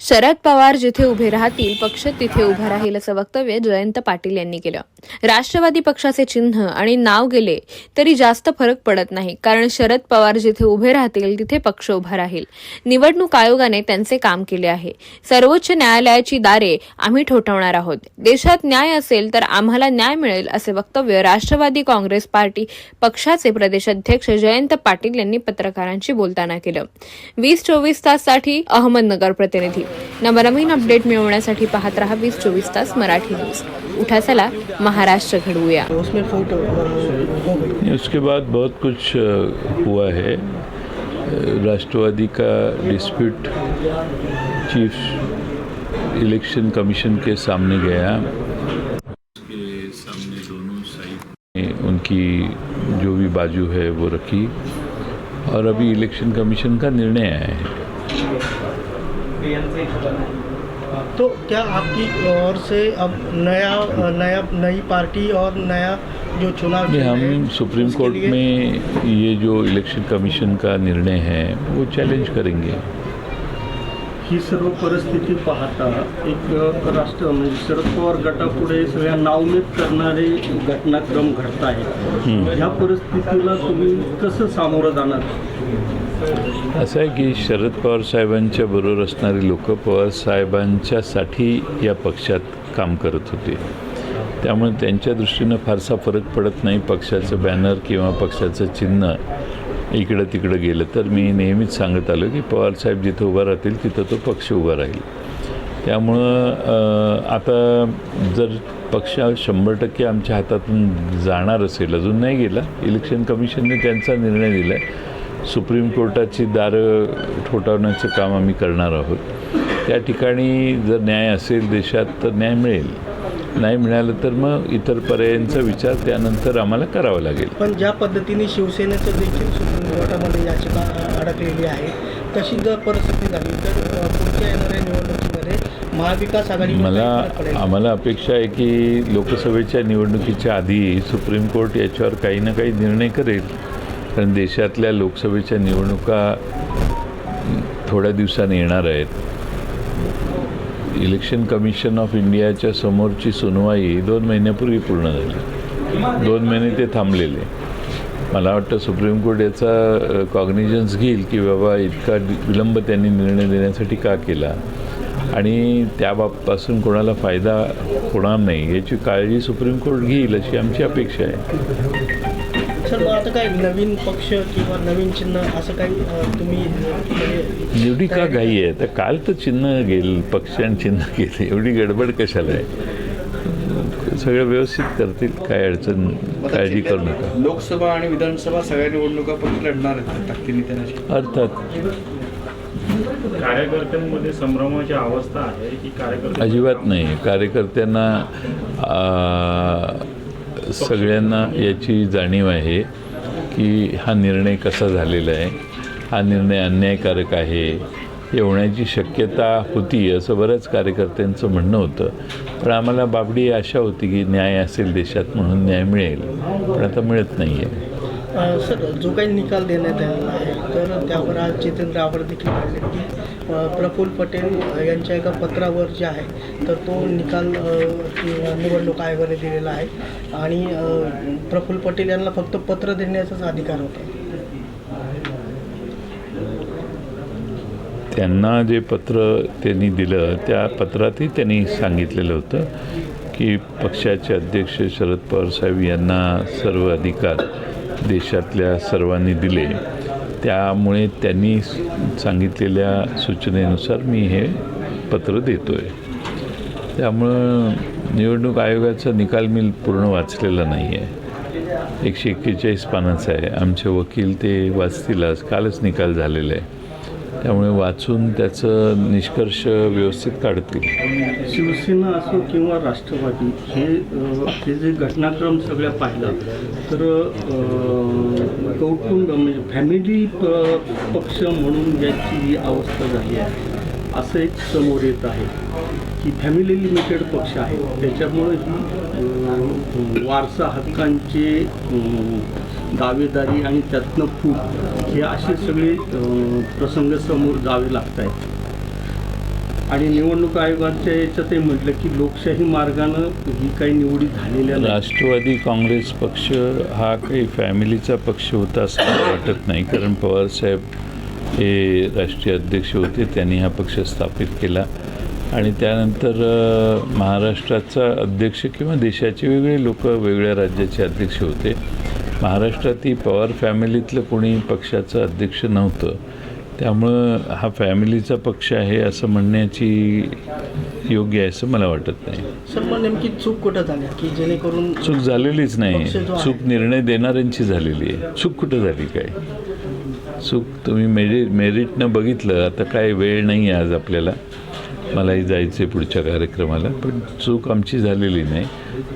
शरद पवार जिथे उभे राहतील पक्ष तिथे उभा राहील असं वक्तव्य जयंत पाटील यांनी केलं. राष्ट्रवादी पक्षाचे चिन्ह आणि नाव गेले तरी जास्त फरक पडत नाही कारण शरद पवार जिथे उभे राहतील तिथे पक्ष उभा राहील. निवडणूक आयोगाने त्यांचे काम केले आहे. सर्वोच्च न्यायालयाची दारे आम्ही ठोठावणार आहोत. देशात न्याय असेल तर आम्हाला न्याय मिळेल असे वक्तव्य राष्ट्रवादी काँग्रेस पार्टी पक्षाचे प्रदेशाध्यक्ष जयंत पाटील यांनी पत्रकारांशी बोलताना केलं. वीस चोवीस ताससाठी अहमदनगर प्रतिनिधी नवनवीन अपडेट मिळवण्यासाठी पाहत रहा वीस चोवीस तास मराठी न्यूज़. उठा चला महाराष्ट्र घडवूया. उसमें फ़ोटो गई उसके बाद बहुत कुछ हुआ है. राष्ट्रवादी का डिस्प्यूट चीफ इलेक्शन कमीशन के सामने गया. के सामने दोनों साइड उनकी जो भी बाजू है वो रखी. और अभी इलेक्शन कमीशन का निर्णय आया है. तो क्या आपकी ओर से अब नया नया नई पार्टी और नया जो चुनाव नहीं, हम सुप्रीम कोर्ट में ये जो इलेक्शन कमीशन का निर्णय है वो चैलेंज करेंगे। ही सर्व परिस्थिती पाहता एक राष्ट्र म्हणजे शरद पवार गटापुढे सगळ्या नावमेद करणारे घटनाक्रम घडत आहेत ह्या परिस्थितीला तुम्ही कसं सामोरं जाणार? असं आहे की शरद पवार साहेबांच्या बरोबर असणारी लोक पवार साहेबांच्यासाठी या पक्षात काम करत होते. त्यामुळे त्यांच्या दृष्टीनं फारसा फरक पडत नाही पक्षाचं बॅनर किंवा पक्षाचं चिन्ह इकडं तिकडं गेलं. तर मी नेहमीच सांगत आलो की पवार साहेब जिथं उभा राहतील तिथं तो पक्ष उभा राहील. त्यामुळं आता जर पक्ष शंभर टक्के आमच्या हातातून जाणार असेल अजून नाही गेला. इलेक्शन कमिशनने त्यांचा निर्णय दिला आहे सुप्रीम कोर्टाची दारं ठोठावण्याचं काम आम्ही करणार आहोत. त्या ठिकाणी जर न्याय असेल देशात तर न्याय मिळेल. नाही मिळालं तर मग इतर पर्यायांचा विचार त्यानंतर आम्हाला करावा लागेल. पण ज्या पद्धतीने शिवसेनेचं देखील सुप्रीम कोर्टामध्ये याचिका अडकलेली आहे तशी जर परिस्थिती झाली तर पुढच्या येणाऱ्या निवडणुकीमध्ये महाविकास आघाडी मला आम्हाला अपेक्षा आहे की लोकसभेच्या निवडणुकीच्या आधी सुप्रीम कोर्ट याच्यावर काही ना काही निर्णय करेल. कारण देशातल्या लोकसभेच्या निवडणुका थोड्या दिवसांनी येणार आहेत. इलेक्शन कमिशन ऑफ इंडियाच्या समोरची सुनवाई दोन महिन्यापूर्वी पूर्ण झाली. दोन महिने ते थांबलेले. मला वाटतं सुप्रीम कोर्ट याचा कॉग्निजन्स घेईल की बाबा इतका विलंब त्यांनी निर्णय देण्यासाठी का केला. आणि त्याबाबपासून कोणाला फायदा होणार नाही याची काळजी सुप्रीम कोर्ट घेईल अशी आमची अपेक्षा आहे. सर मग आता काय नवीन पक्ष किंवा नवीन चिन्ह असं काही तुम्ही म्हणजे एवढी का घाई आहे? तर काल तर चिन्ह गेल पक्ष आणि चिन्ह गेले. एवढी गडबड कशाला आहे? सगळं व्यवस्थित करतील काय अडचण काळजी करू नका. लोकसभा आणि विधानसभा सगळ्या निवडणुका पक्ष लढणार आहेत. अर्थात. कार्यकर्त्यांमध्ये संभ्रमाची अवस्था आहे की कार्यकर्ते अजिबात नाही. कार्यकर्त्यांना सगळ्यांना याची जाणीव आहे की हा निर्णय कसा झालेला आहे. हा निर्णय अन्यायकारक आहे हे होण्याची शक्यता होती असं बऱ्याच कार्यकर्त्यांचं म्हणणं होतं. पण आम्हाला बाबडी आशा होती की न्याय असेल देशात म्हणून न्याय मिळेल पण आता मिळत नाही आहे सर जो काही निकाल देण्यात आलेला आहे तर त्यावर आज जितेंद्र आव्हाड देखील म्हणले की प्रफुल्ल पटेल यांच्या एका पत्रावर जे आहे तर तो निकाल निवडणूक आयोगाने दिलेला आहे. आणि प्रफुल्ल पटेल यांना फक्त पत्र देण्याचाच अधिकार होता. त्यांना जे पत्र त्यांनी दिलं त्या पत्रातही त्यांनी सांगितलेलं होतं की पक्षाचे अध्यक्ष शरद पवार साहेब यांना सर्व अधिकार देशातल्या सर्वांनी दिले. त्यामुळे त्यांनी सांगितलेल्या सूचनेनुसार मी हे पत्र देतो आहे त्यामुळं निवडणूक आयोगाचा निकाल मी पूर्ण वाचलेला नाही आहे एकशे एक्केचाळीस पानाचा आहे. आमचे वकील ते वाचतील. आज कालच निकाल झालेला आहे. त्यामुळे वाचून त्याचं निष्कर्ष व्यवस्थित काढतील. शिवसेना असो किंवा राष्ट्रवादी हे हे जे घटनाक्रम सगळ्या पाहिलं तर कौटुंब म्हणजे फॅमिली प- पक्ष म्हणून ज्याची अवस्था झाली आहे. असं एक समोर येत आहे की फॅमिली लिमिटेड पक्ष आहे. त्याच्यामुळे ही वारसा हक्कांचे दावेदारी आणि त्यातनं फूट हे असे सगळे प्रसंग समोर जावे लागत आहेत. आणि निवडणूक आयोगाच्या याच्यातही म्हटलं की लोकशाही मार्गानं ही काही निवडी झालेल्या राष्ट्रवादी काँग्रेस पक्ष हा काही फॅमिलीचा पक्ष होता असं वाटत नाही. कारण पवारसाहेब हे राष्ट्रीय अध्यक्ष होते त्यांनी हा पक्ष स्थापित केला. आणि त्यानंतर महाराष्ट्राचा अध्यक्ष किंवा देशाचे वेगळे लोक वेगळ्या राज्याचे अध्यक्ष होते. महाराष्ट्रात ही पवार फॅमिलीतलं कोणी पक्षाचं अध्यक्ष नव्हतं. त्यामुळं हा फॅमिलीचा पक्ष आहे असं म्हणण्याची योग्य आहे असं मला वाटत नाही. सर मग नेमकी चूक कुठं झाली? की जेणेकरून चूक झालेलीच नाही. चूक निर्णय देणाऱ्यांची झालेली आहे. चूक कुठं झाली काय? चूक तुम्ही मेरि मेरिटनं बघितलं आता काय वेळ नाही आहे आज आपल्याला. मलाही जायचं आहे पुढच्या कार्यक्रमाला. पण चूक आमची झालेली नाही.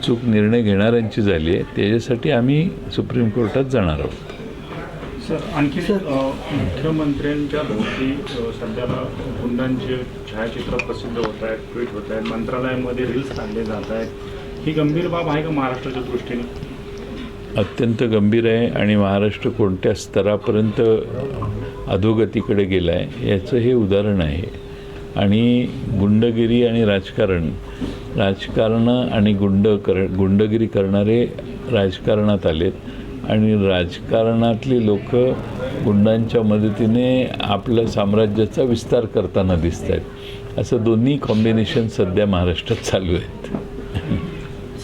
चूक निर्णय घेणाऱ्यांची झाली आहे. त्याच्यासाठी आम्ही सुप्रीम कोर्टात जाणार आहोत. सर आणखी मुख्यमंत्र्यांच्या भोवती सध्याला गुंडांचे छायाचित्र प्रसिद्ध होत आहेत ट्विट होत आहेत मंत्रालयामध्ये रील्स काढले जात आहेत. ही गंभीर बाब आहे का महाराष्ट्राच्या दृष्टीने? अत्यंत गंभीर आहे आणि महाराष्ट्र कोणत्या स्तरापर्यंत अधोगतीकडे गेला आहे याचं हे उदाहरण आहे. आणि गुंडगिरी आणि राजकारण राजकारण आणि गुंड कर गुंडगिरी करणारे राजकारणात आलेत आणि राजकारणातली लोक गुंडांच्या मदतीने आपल्या साम्राज्याचा विस्तार करताना दिसत आहेत असं दोन्ही कॉम्बिनेशन सध्या महाराष्ट्रात चालू आहेत.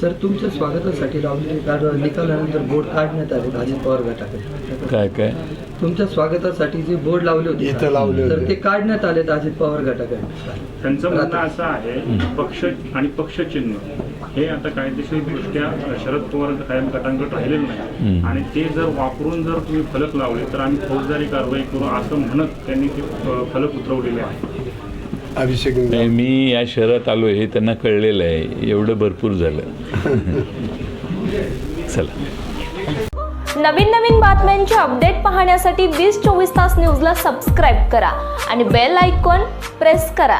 सर तुमच्या स्वागतासाठी लावलेले कार्ड निकालानंतर बोर्ड काढण्यात आले अजित पवार गटाकडे. काय काय? तुमच्या स्वागतासाठी जे बोर्ड लावले होते इथं लावले तर. ते काढण्यात आलेत अजित पवार गटाकडे. त्यांचं म्हणणं असं आहे की पक्ष आणि पक्षचिन्ह हे आता कायदेशीरदृष्ट्या शरद पवार कायम गटांकडे राहिलेलं नाही. आणि ते जर वापरून जर तुम्ही फलक लावले तर आम्ही फौजदारी कारवाई करू असं म्हणत त्यांनी ते फलक उतरवलेले आहे अभिषेक नाही, मी या शहरात आलो हे त्यांना कळलेलं आहे. एवढं भरपूर झालं. चला. नवीन नवीन बातम्यांचे अपडेट पाहण्यासाठी वीस चोवीस तास न्यूजला सबस्क्राईब करा आणि बेल आयकॉन प्रेस करा.